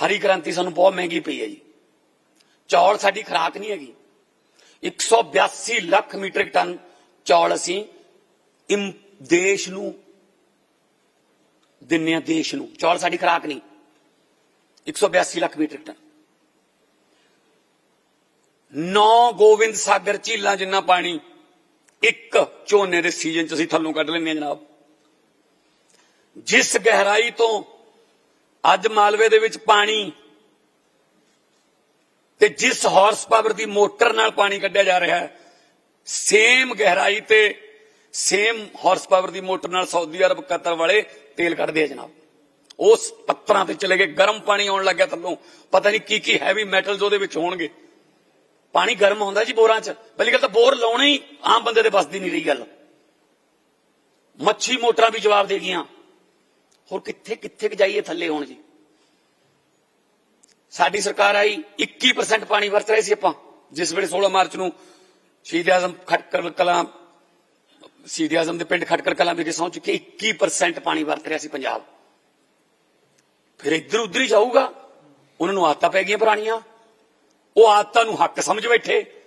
ਹਰੀ ਕ੍ਰਾਂਤੀ ਸਾਨੂੰ ਬਹੁਤ ਮਹਿੰਗੀ ਪਈ ਹੈ ਜੀ ਚੌਲ ਸਾਡੀ ਖਰਾਕ ਨਹੀਂ ਹੈਗੀ 182 ਲੱਖ ਮੀਟ੍ਰਿਕ ਟਨ ਚੌਲ ਅਸੀਂ ਇਮ ਦੇਸ਼ ਨੂੰ ਦਿੰਨੇ ਆ ਦੇਸ਼ ਨੂੰ ਚੌਲ ਸਾਡੀ ਖਰਾਕ ਨਹੀਂ 182 ਲੱਖ ਮੀਟ੍ਰਿਕ ਟਨ ਨੌ ਗੋਬਿੰਦ ਸਾਗਰ ਝੀਲਾਂ ਜਿੰਨਾ ਪਾਣੀ ਇੱਕ ਝੋਨੇ ਦੇ ਸੀਜ਼ਨ ਚ ਅਸੀਂ ਥੱਲੋਂ ਕੱਢ ਲੈਂਦੇ ਹਾਂ ਜਨਾਬ ਜਿਸ ਗਹਿਰਾਈ ਤੋਂ ਅੱਜ ਮਾਲਵੇ ਦੇ ਵਿੱਚ ਪਾਣੀ ਤੇ ਜਿਸ ਹਾਰਸ ਪਾਵਰ ਦੀ ਮੋਟਰ ਨਾਲ ਪਾਣੀ ਕੱਢਿਆ ਜਾ ਰਿਹਾ ਹੈ ਸੇਮ ਗਹਿਰਾਈ ਤੇ ਸੇਮ ਹਾਰਸ ਪਾਵਰ ਦੀ ਮੋਟਰ ਨਾਲ ਸਾਊਦੀ ਅਰਬ ਕਤਰ ਵਾਲੇ ਤੇਲ ਕੱਢਦੇ ਆ ਜਨਾਬ। ਉਸ ਪੱਤਰਾਂ ਤੇ ਚਲੇ ਗਏ, ਗਰਮ ਪਾਣੀ ਆਉਣ ਲੱਗਿਆ ਥੱਲੋਂ। ਪਤਾ ਨਹੀਂ ਕੀ ਕੀ ਹੈਵੀ ਮੈਟਲਸ ਉਹਦੇ ਵਿੱਚ ਹੋਣਗੇ। ਪਾਣੀ ਗਰਮ ਹੁੰਦਾ ਜੀ ਬੋਰਾਂ 'ਚ। ਪਹਿਲੀ ਗੱਲ ਤਾਂ ਬੋਰ ਲਾਉਣਾ ਹੀ ਆਮ ਬੰਦੇ ਦੇ ਬਸ ਦੀ ਨਹੀਂ ਰਹੀ ਗੱਲ। ਮੱਛੀ ਮੋਟਰਾਂ ਵੀ ਜਵਾਬ ਦੇ ਗਈਆਂ। ਹੋਰ ਕਿੱਥੇ ਕਿੱਥੇ ਕੁ ਜਾਈਏ ਥੱਲੇ ਹੋਣ ਜੀ? ਸਾਡੀ ਸਰਕਾਰ ਆਈ 21% ਪਾਣੀ ਵਰਤ ਰਹੇ ਸੀ ਆਪਾਂ। ਜਿਸ ਵੇਲੇ 16 ਮਾਰਚ ਨੂੰ ਸ਼ਹੀਦ ਆਜ਼ਮ ਖਟਕਰ ਕਲਾਂ, ਸ਼ਹੀਦ ਆਜ਼ਮ ਦੇ ਪਿੰਡ ਖਟਕਰ ਕਲਾਂ ਵਿਖੇ ਸਹੁੰ ਚੁੱਕੇ 21% ਪਾਣੀ ਵਰਤ ਰਿਹਾ ਸੀ ਪੰਜਾਬ। ਫਿਰ ਇੱਧਰ ਉੱਧਰ ਹੀ ਜਾਊਗਾ। ਉਹਨਾਂ ਨੂੰ ਆਦਤਾਂ ਪੈ ਗਈਆਂ ਪੁਰਾਣੀਆਂ। ਉਹ ਆਦਤਾਂ ਨੂੰ ਹੱਕ ਸਮਝ ਬੈਠੇ।